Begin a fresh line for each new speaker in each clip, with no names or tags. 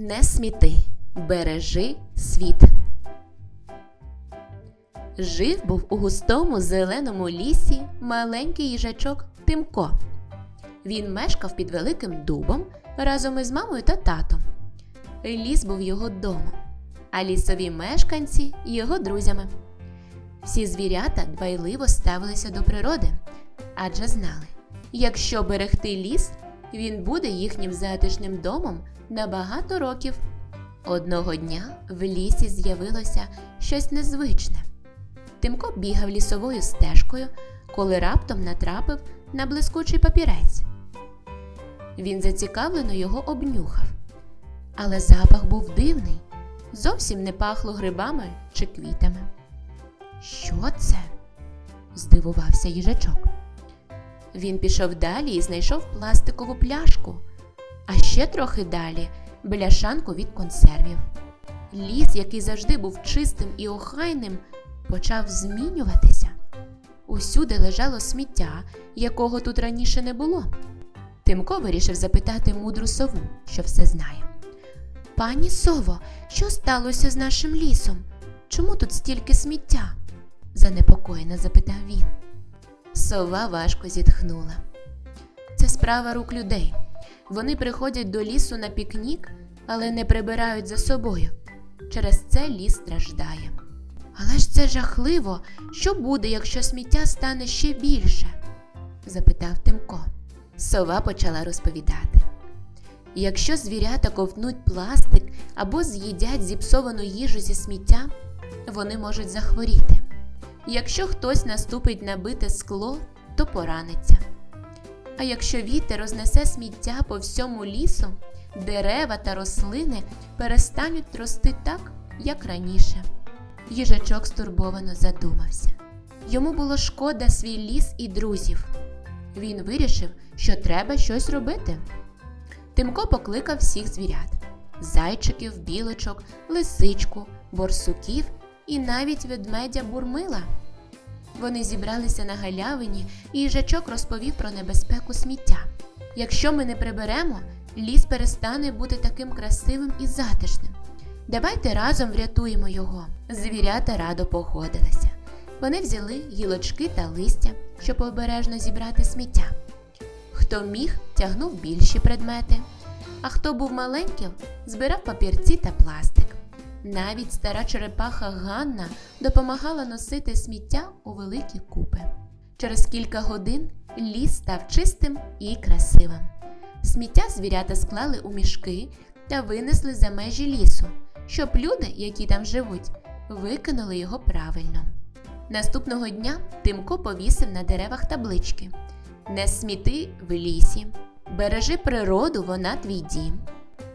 Не сміти, бережи світ. Жив був у густому зеленому лісі маленький їжачок Тимко. Він мешкав під великим дубом разом із мамою та татом. Ліс був його домом, а лісові мешканці його друзями. Всі звірята дбайливо ставилися до природи, адже знали, якщо берегти ліс, він буде їхнім затишним домом на багато років. Одного дня в лісі з'явилося щось незвичне. Тимко бігав лісовою стежкою, коли раптом натрапив на блискучий папірець. Він зацікавлено його обнюхав, але запах був дивний, зовсім не пахло грибами чи квітами. Що це? здивувався їжачок. Він пішов далі і знайшов пластикову пляшку, а ще трохи далі бляшанку від консервів. Ліс, який завжди був чистим і охайним, почав змінюватися. Усюди лежало сміття, якого тут раніше не було. Тимко вирішив запитати мудру сову, що все знає. Пані сово, що сталося з нашим лісом? Чому тут стільки сміття? занепокоєно запитав він. Сова важко зітхнула. Це справа рук людей. Вони приходять до лісу на пікнік, але не прибирають за собою. Через це ліс страждає. Але ж це жахливо. Що буде, якщо сміття стане ще більше? запитав Тимко. Сова почала розповідати. Якщо звірята ковтнуть пластик або з'їдять зіпсовану їжу зі сміття, вони можуть захворіти. Якщо хтось наступить на бите скло, то пораниться. А якщо вітер рознесе сміття по всьому лісу, дерева та рослини перестануть рости так, як раніше. Їжачок стурбовано задумався. Йому було шкода свій ліс і друзів. Він вирішив, що треба щось робити. Тимко покликав всіх звірят: зайчиків, білочок, лисичку, борсуків і навіть ведмедя бурмила. Вони зібралися на галявині, і їжачок розповів про небезпеку сміття. Якщо ми не приберемо, ліс перестане бути таким красивим і затишним. Давайте разом врятуємо його. Звірята радо погодилися. Вони взяли гілочки та листя, щоб обережно зібрати сміття. Хто міг, тягнув більші предмети, а хто був маленьким, збирав папірці та пластик. Навіть стара черепаха Ганна допомагала носити сміття у великі купи. Через кілька годин ліс став чистим і красивим. Сміття звірята склали у мішки та винесли за межі лісу, щоб люди, які там живуть, викинули його правильно. Наступного дня Тимко повісив на деревах таблички Не сміти в лісі, бережи природу, вона твій дім.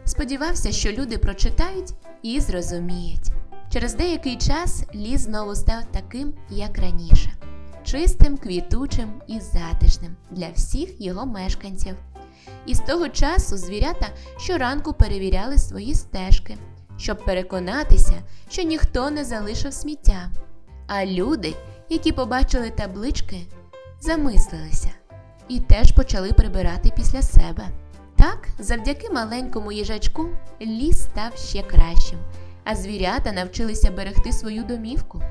Сподівався, що люди прочитають і зрозуміють. Через деякий час ліс знову став таким, як раніше, чистим, квітучим і затишним для всіх його мешканців. І з того часу звірята щоранку перевіряли свої стежки, щоб переконатися, що ніхто не залишив сміття. А люди, які побачили таблички, замислилися і теж почали прибирати після себе. Так, завдяки маленькому їжачку ліс став ще кращим, а звірята навчилися берегти свою домівку.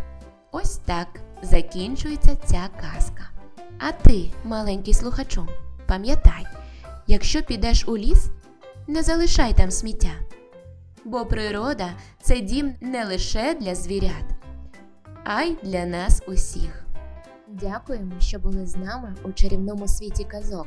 Ось так закінчується ця казка. А ти, маленький слухачу, пам'ятай, якщо підеш у ліс, не залишай там сміття. Бо природа це дім не лише для звірят, а й для нас усіх.
Дякуємо, що були з нами у чарівному світі казок.